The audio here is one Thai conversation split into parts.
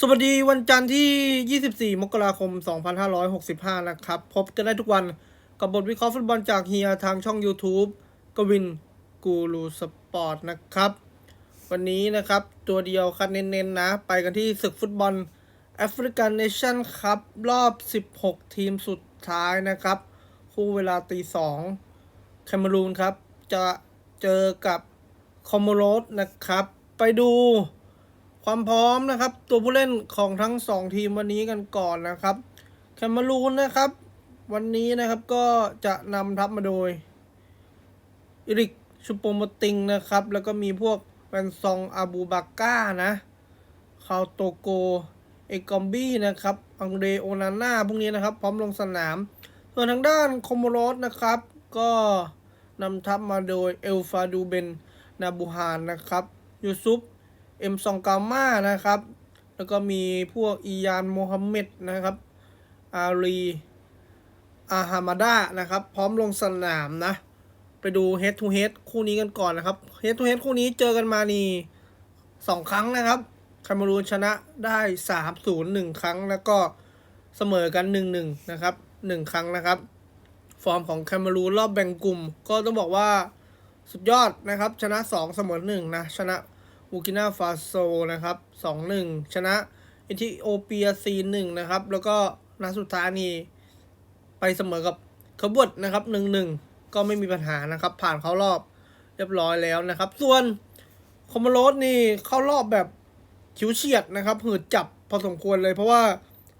สวัสดีวันจันทร์ที่ 24 มกราคม 2565 นะครับ พบกันได้ทุกวันกับบทวิเคราะห์ฟุตบอลจากเฮียทางช่อง YouTube กวินกูรูสปอร์ตนะครับ วันนี้นะครับตัวเดียวคัดเน้นๆนะ ไปกันที่ศึกฟุตบอลแอฟริกันเนชั่นครับรอบ 16 ทีมสุดท้ายนะครับ คู่เวลาตีสองแคนารูนครับ จะเจอกับคอมโมโรสนะครับ ไปดู ความพร้อมนะครับ ตัวผู้เล่นของทั้งสองทีมวันนี้กันก่อนนะครับแคนารูนนะครับ วันนี้นะครับก็จะนำทัพมาโดยอิริกชูโปมติงนะครับ แล้วก็มีพวกแวนซองอาบูบาก้านะคาโตโก เอกอมบี้นะครับ อังเดโอนาน่าพวกนี้นะครับ พร้อมลงสนาม ส่วนทางด้านคอมโมโรสนะครับ ก็นำทัพมาโดยเอลฟาดูเบนนาบูฮานนะครับยูซุป เอ็มซองกาม่านะครับ แล้วก็มีพวกอียานโมฮัมเหม็ดนะครับ อารีอาฮามาดานะครับ พร้อมลงสนามนะ ไปดู head to head คู่นี้กันก่อนนะครับ head to head คู่นี้เจอกันมานี่สองครั้งนะครับคาเมรูนชนะได้สามศูนย์หนึ่งครั้งแล้วก็เสมอกันหนึ่งหนึ่งนะครับหนึ่งครั้งนะครับ ฟอร์มของแคนารูนรอบแบ่งกลุ่ม ก็ต้องบอกว่าสุดยอดนะครับ ชนะ2เสมอ1นะชนะ บูกินาฟาโซนะครับ2-1 ชนะเอธิโอเปีย4-1นะครับ แล้วก็นัดสุดท้ายนี่ไปเสมอกับคาบวดนะครับ1-1ก็ไม่มีปัญหานะครับ ผ่านเข้ารอบเรียบร้อยแล้วนะครับ ส่วนคอมโมโรสนี่เข้ารอบแบบชิวเฉียดนะครับหืดจับพอสมควรเลย เพราะว่า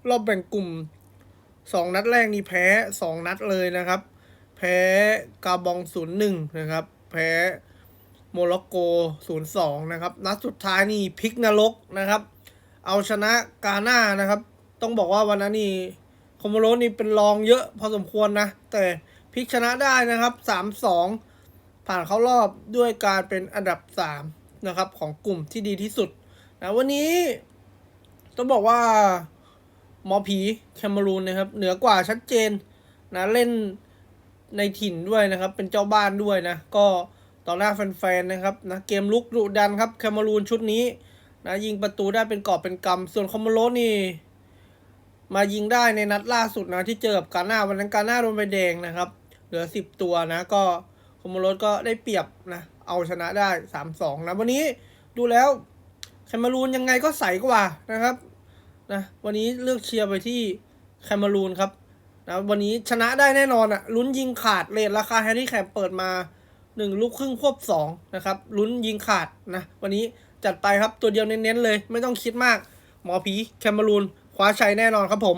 รอบแบ่งกลุ่มสองนัดแรกนี่แพ้สองนัดเลยนะครับ แพ้กาบองศูนย์หนึ่งนะครับ แพ้ โมร็อกโกศูนย์สองนะครับ นัดสุดท้ายนี่พลิกนรกนะครับ เอาชนะกาหน้านะครับ ต้องบอกว่าวันนั้นนี่คอมโมโรนี่เป็นรองเยอะพอสมควรนะ แต่พลิกชนะได้นะครับสามสองผ่านเข้ารอบด้วยการเป็นอันดับสามนะครับ ของกลุ่มที่ดีที่สุดนะวันนี้ต้องบอกว่าหมอผีแคนารูนนะครับ เหนือกว่าชัดเจนนะเล่นในถิ่นด้วยนะครับ เป็นเจ้าบ้านด้วยนะ ก็ ต่อหน้าแฟนๆนะครับนะเกมลุกดุดันครับแคนารูนชุดนี้นะยิงประตูได้เป็นกอบเป็นกำส่วนคอมโมโรนี่มายิงได้ในนัดล่าสุดนะที่เจอกับกาหน้าวันนั้นกาหน้าโดนใบแดงนะครับ เหลือสิบตัวนะก็คอมโมโรก็ได้เปรียบนะเอาชนะได้สามสองนะ วันนี้ดูแล้วแคนารูนยังไงก็ใสกว่านะครับนะวันนี้เลือกเชียร์ไปที่แคนารูนครับนะวันนี้ชนะได้แน่นอนอะลุ้นยิงขาดเลทราคาแฮร์รี่แคปเปิดมา หนึ่งลูกครึ่งควบสองนะครับลุ้นยิงขาดนะวันนี้จัดไปครับตัวเดียวเน้นๆเลย ไม่ต้องคิดมาก หมอผีแคนารูนคว้าชัยแน่นอนครับผม